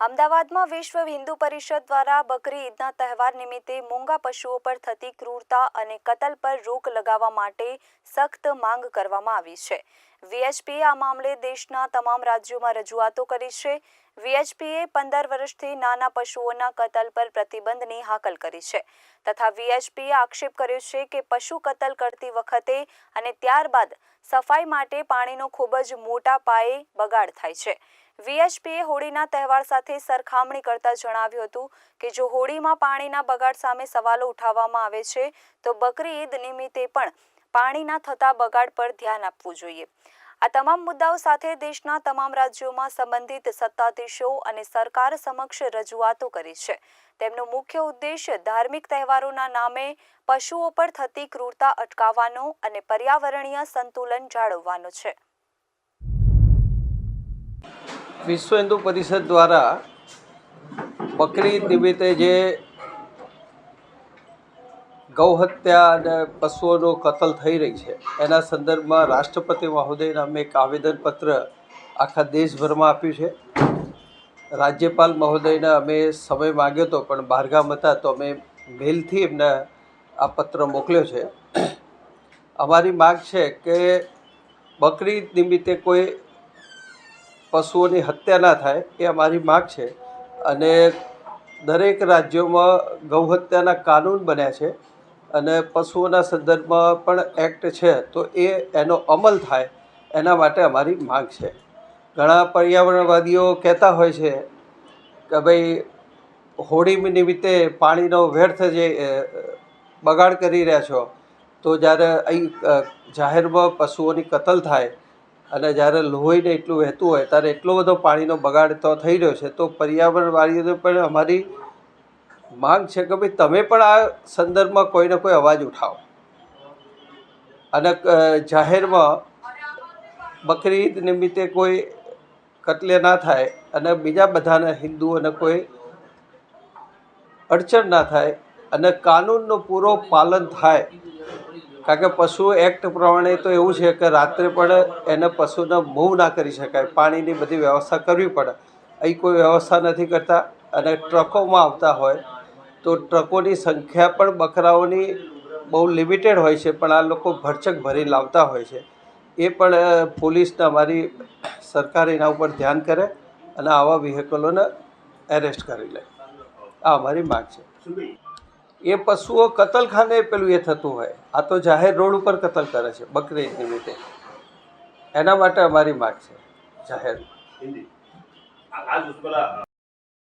અમદાવાદમાં વિશ્વ હિન્દુ પરિષદ દ્વારા બકરી ઈદના તહેવાર નિમિત્તે મૂંગા પશુઓ પર થતી ક્રૂરતા અને કતલ પર રોક લગાવવા માટે સખ્ત માંગ કરવામાં આવી છે. વીએચપીએ આ મામલે દેશના તમામ રાજ્યોમાં રજૂઆતો કરી છે. વીએચપીએ પંદર વર્ષથી નાના પશુઓના કતલ પર પ્રતિબંધની હાકલ કરી છે. તથા વીએચપીએ આક્ષેપ કર્યો છે કે પશુ કતલ કરતી વખતે અને ત્યારબાદ સફાઈ માટે પાણીનો ખૂબ જ મોટા પાયે બગાડ થાય છે. વીએચપીએ હોળીના તહેવાર સાથે સરખામણી કરતા જણાવ્યું હતું કે જો હોળીમાં પાણીના બગાડ સામે સવાલો ઉઠાવવામાં આવે છે, તો બકરી ઈદ નિમિત્તે પણ પાણીના થતા બગાડ પર ધ્યાન આપવું જોઈએ. આ તમામ મુદ્દાઓ સાથે દેશના તમામ રાજ્યોમાં સંબંધિત સત્તાધીશો અને સરકાર સમક્ષ રજૂઆતો કરી છે. તેમનો મુખ્ય ઉદ્દેશ ધાર્મિક તહેવારોના નામે પશુઓ પર થતી ક્રૂરતા અટકાવવાનો અને પર્યાવરણીય સંતુલન જાળવવાનો છે. વિશ્વ હિન્દુ પરિષદ દ્વારા બકરી નિમિત્તે જે ગૌ હત્યા અને પશુઓનો કતલ થઈ રહી છે. એના સંદર્ભમાં રાષ્ટ્રપતિ મહોદય નામે એક આવેદનપત્ર આખા દેશભરમાં આપ્યું છે. રાજ્યપાલ મહોદયને અમે સમય માગ્યો હતો, પણ બહારગામ હતા, તો અમે મેલથી એમને આ પત્ર મોકલ્યો છે. અમારી માગ છે કે બકરી નિમિત્તે કોઈ પશુઓની હત્યા ના થાય, એ અમારી માગ છે. અને દરેક રાજ્યોમાં ગૌહત્યાના કાનૂન બન્યા છે. અને પશુઓના સંદર્ભમાં પણ એક્ટ છે, તો એ એનો અમલ થાય એના માટે અમારી માંગ છે. ઘણા પર્યાવરણવાદીઓ કહેતા હોય છે કે ભાઈ હોળી નિમિત્તે પાણીનો વ્યર્થ જે બગાડ કરી રહ્યા છો, તો જ્યારે અહીં જાહેરમાં પશુઓની કતલ થાય અને જ્યારે લોહીને એટલું વહેતું હોય, ત્યારે એટલો બધો પાણીનો બગાડ તો થઈ રહ્યો છે, તો પર્યાવરણવાદીઓને પણ અમારી માંગ છે કે ભાઈ તમે પણ આ સંદર્ભમાં કોઈને કોઈ અવાજ ઉઠાવો. અને જાહેરમાં બકરી ઈદ નિમિત્તે કોઈ કતલે ના થાય અને બીજા બધાને હિન્દુઓને કોઈ અડચણ ના થાય અને કાનૂનનું પૂરો પાલન થાય. કારણ કે પશુ એક્ટ પ્રમાણે તો એવું છે કે રાત્રે પણ એને પશુને મૂવ ના કરી શકાય. પાણીની બધી વ્યવસ્થા કરવી પડે. અહીં કોઈ વ્યવસ્થા નથી કરતા અને ટ્રકોમાં આવતા હોય તો ટ્રકોની સંખ્યા પણ બકરાઓની બહુ લિમિટેડ હોય છે, પણ આ લોકો ભરચક ભરી લાવતા હોય છે. એ પણ પોલીસને અમારી સરકાર એના ઉપર ધ્યાન કરે અને આવા વ્હીકલોને એરેસ્ટ કરી લે. આ અમારી માગ છે. એ પશુઓ કતલખાને પેલું એ થતું હોય. આ તો જાહેર રોડ ઉપર કતલ કરે છે, બકરી નિમિત્તે. એના માટે અમારી માગ છે, જાહેર.